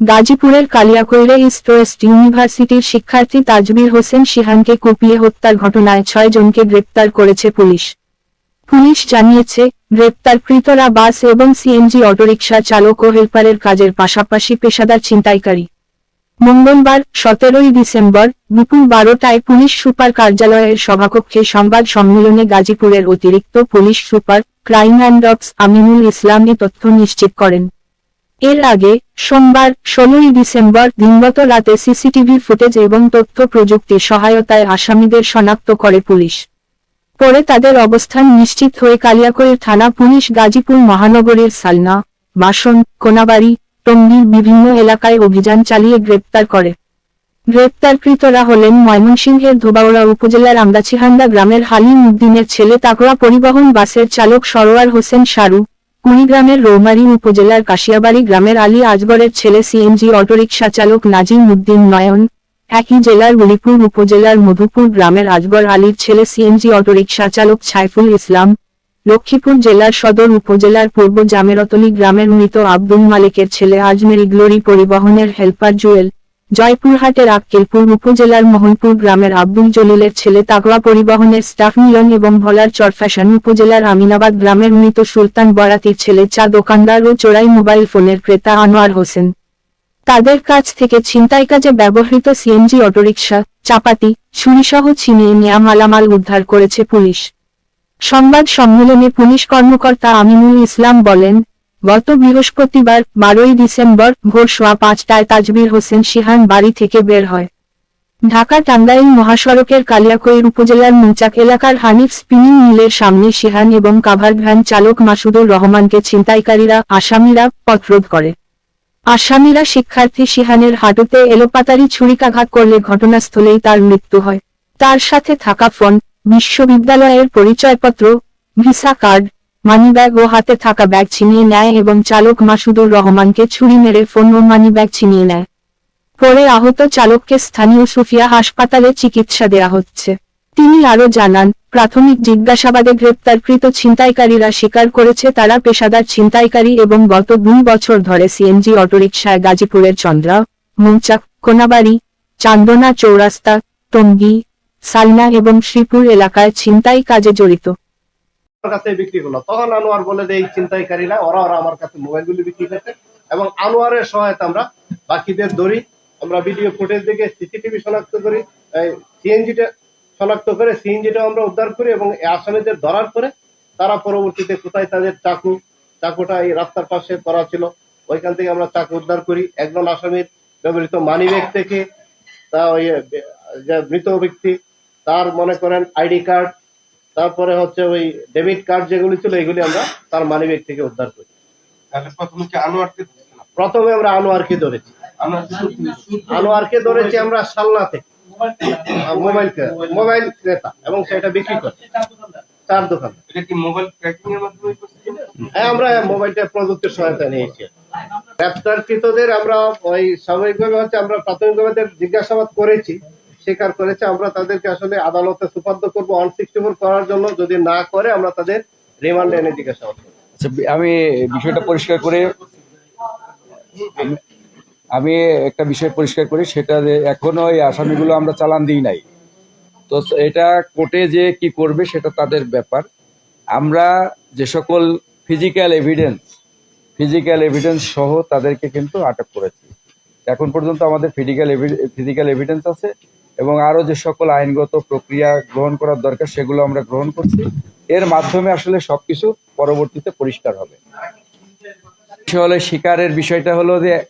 গাজীপুরের কালিয়াকৈরে east West ইউনিভার্সিটির শিক্ষার্থী তাজবির হোসেন শিহানকে কুপিয়ে হত্যার ঘটনায় ছয় জনকে গ্রেপ্তার করেছে পুলিশ। পুলিশ জানিয়েছে, গ্রেপ্তারকৃতরা বাস এবং সিএনজি অটোরিকশা চালক ও হেল্পারের কাজের পাশাপাশি পেশাদার ছিনতাইকারী। মঙ্গলবার, সতেরোই ডিসেম্বর, দুপুর বারোটায় পুলিশ সুপার কার্যালয়ের সভাকক্ষে সংবাদ সম্মেলনে গাজীপুরের অতিরিক্ত police super crime and ops Aminul Islam তথ্য নিশ্চিত করেন। এর আগে, সোমবার, ষোলোই ডিসেম্বর দিনগত রাতে সিসিটিভি ফুটেজ এবং তথ্য প্রযুক্তির সহায়তায় আসামিদের শনাক্ত করে পুলিশ। পরে তাদের অবস্থান নিশ্চিত হয়ে কালিয়াকৈর থানা পুলিশ গাজীপুর মহানগরীর সালনা, বাসন, কোনাবাড়ি, টঙ্গীর বিভিন্ন এলাকায় অভিযান চালিয়ে গ্রেপ্তার করে। গ্রেপ্তারকৃতরা হলেন ময়মনসিংহের ধোবাউড়া উপজেলার আমদাছিহান্দা গ্রামের হালিম উদ্দিনের ছেলে তাকড়া পরিবহন বাসের চালক সরোয়ার হোসেন শারু কুড়িগ্রামের রৌমারী উপজেলার কাশিয়াবাড়ি গ্রামের আলী আজগরের ছেলে সিএনজি অটোরিকশা চালক নাজিম উদ্দিন নয়ন, একই জেলার উলিপুর উপজেলার মধুপুর গ্রামের আজগর আলীর ছেলে সিএনজি অটোরিকশা চালক ছাইফুল ইসলাম, লক্ষ্মীপুর জেলার সদর উপজেলার পূর্ব জামেরতলি গ্রামের মৃত আব্দুল মালিকের ছেলে আজমের গ্লোরি পরিবহনের হেল্পার জুয়েল জয়পুরহাটের আক্কেলপুর উপজেলার মোহনপুর গ্রামের আব্দুল জলিলের ছেলে তাগড়া পরিবহনের স্টাফ মিলন এবং ভোলার চরফ্যাশন উপজেলার আমিনাবাদ গ্রামের মৃত সুলতান বরাতির ছেলে চা দোকানদার ও চোরাই মোবাইল ফোনের ক্রেতা আনোয়ার হোসেন। তাদের কাছ থেকে ছিনতাই কাজে ব্যবহৃত সিএনজি অটোরিকশা, চাপাতি, ছুরিসহ ছিনিয়ে নেওয়া মালামাল উদ্ধার করেছে পুলিশ। সংবাদ সম্মেলনে পুলিশ কর্মকর্তা আমিনুল ইসলাম বলেন গত বৃহস্পতিবার, বারোই ডিসেম্বর, ভোর সোয়া পাঁচটায় তাজবির হোসেন সিহান বাড়ি থেকে বের হয়। ঢাকা টাঙ্গাইল মহাসড়কের কালিয়াকৈর উপজেলার মুচাক এলাকার হানিফ স্পিনিং মিলের সামনে সিহান এবং কাভার ভ্যান চালক মাসুদুর রহমানকে ছিনতাইকারীরা আসামিরা পথরোধ করে। আসামিরা শিক্ষার্থী সিহানের হাঁটুতে এলোপাতারি ছুরিকাঘাত করলে ঘটনাস্থলেই তার মৃত্যু হয়। তার সাথে থাকা ফোন, বিশ্ববিদ্যালয়ের পরিচয়পত্র, ভিসা কার্ড মানিব্যাগ ও হাতে থাকা ব্যাগ ছিনিয়ে নেয় এবং চালক মাসুদুর রহমানকে ছুরি মেরে ফোন ও মানিব্যাগ ছিনিয়ে নেয়। পরে আহত চালককে স্থানীয় সুফিয়া হাসপাতালে চিকিৎসা দেয়া হচ্ছে। তিনি আরও জানান, প্রাথমিক জিজ্ঞাসাবাদে গ্রেপ্তারকৃত ছিনতাইকারীরা স্বীকার করেছে তারা পেশাদার ছিনতাইকারী এবং গত দুই বছর ধরে সিএনজি অটোরিকশায় গাজীপুরের চন্দ্রা, মৌচাক, কোনাবাড়ি, চান্দনা চৌরাস্তা, টঙ্গী, সালনা এবং শ্রীপুর এলাকায় ছিনতাই কাজে জড়িত। কাছে বিক্রি করল। তখন আনোয়ার বলে যে, এই চিন্তাইকারীরা ওরা ওরা আমার কাছে মোবাইলগুলি বিক্রি করছে। এবং আনোয়ারের সহায়তা আমরা বাকিদের ধরি, আমরা ভিডিও ফুটেজ দেখে সিসিটিভি শনাক্ত করি সিএনজিটা শনাক্ত করে সিএনজিটা আমরা উদ্ধার করি এবং আসামিদের ধরার পরে তারা পরবর্তীতে কোথায় তাদের চাকু, চাকুটা এই রাস্তার পাশে করা ছিল, ওইখান থেকে আমরা চাকু উদ্ধার করি। একজন আসামির ব্যবহৃত মানিব্যাগ থেকে তা ওই মৃত ব্যক্তি, তার মনে করেন আইডি কার্ড তারপরে হচ্ছে ওই ডেবিট কার্ড যেগুলি ছিল এগুলি আমরা তার মানিব্যাগ থেকে উদ্ধার করি। প্রথমে? আমরা আনোয়ারকে ধরেছি। আনোয়ারকে। ধরেছি আমরা সালনা থেকে। মোবাইল মোবাইল ক্রেতা এবং সেটা বিক্রি করে। চার দোকান। মোবাইল? হ্যাঁ আমরা মোবাইলটা প্রযুক্তির সহায়তা নিয়েছি। গ্রেপ্তারকৃতদের আমরা ওই স্বাভাবিকভাবে হচ্ছে আমরা প্রাথমিকভাবে জিজ্ঞাসাবাদ করেছি। স্বীকার করেছে আমরা তাদেরকে আসলে আদালতে সুপার্দ করব ওয়ান সিক্সটি ফোর করার জন্য। যদি না করে আমরা তাদের রিমান্ডে এনে জিজ্ঞাসাবাদ আচ্ছা, আমি বিষয়টা পরিষ্কার করে আমি- একটা বিষয় পরিষ্কার করি সেটা এখনও এই আসামিগুলো আমরা চালান দিই নাই। তো এটা কোর্টে যে কি করবে সেটা তাদের ব্যাপার। আমরা যে সকল ফিজিক্যাল এভিডেন্স ফিজিক্যাল এভিডেন্স সহ তাদেরকে কিন্তু আটক করেছি। এখন পর্যন্ত আমাদের ফিজিক্যাল ফিজিক্যাল এভিডেন্স আছে। এবং আরও যে সকল আইনগত প্রক্রিয়া গ্রহণ করার দরকার, সেগুলো আমরা গ্রহণ করছি। এর মাধ্যমে আসলে সবকিছু পরবর্তীতে পরিষ্কার হবে। হলো, শিকারের বিষয়টা হলো যে,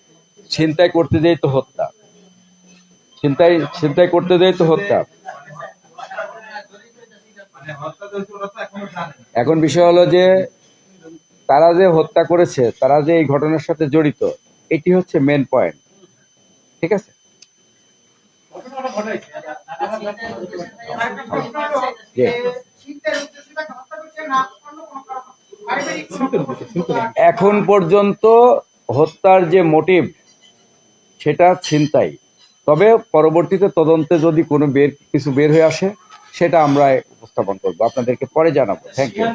ছিনতাই করতে যেই তো হত্যা। ছিনতাই ছিনতাই করতে যেই তো হত্যা। এখন বিষয় হলো যে, তারা যে হত্যা করেছে, তারা যে এই ঘটনার সাথে জড়িত, এটি হচ্ছে মেন পয়েন্ট ঠিক আছে। এখন পর্যন্ত হত্যার যে মোটিভ, সেটা ছিনতাই। তবে পরবর্তীতে তদন্তে যদি কোনো বের, কিছু বের হয়ে আসে, সেটা আমরা উপস্থাপন করব। আপনাদেরকে পরে জানাব। Thank you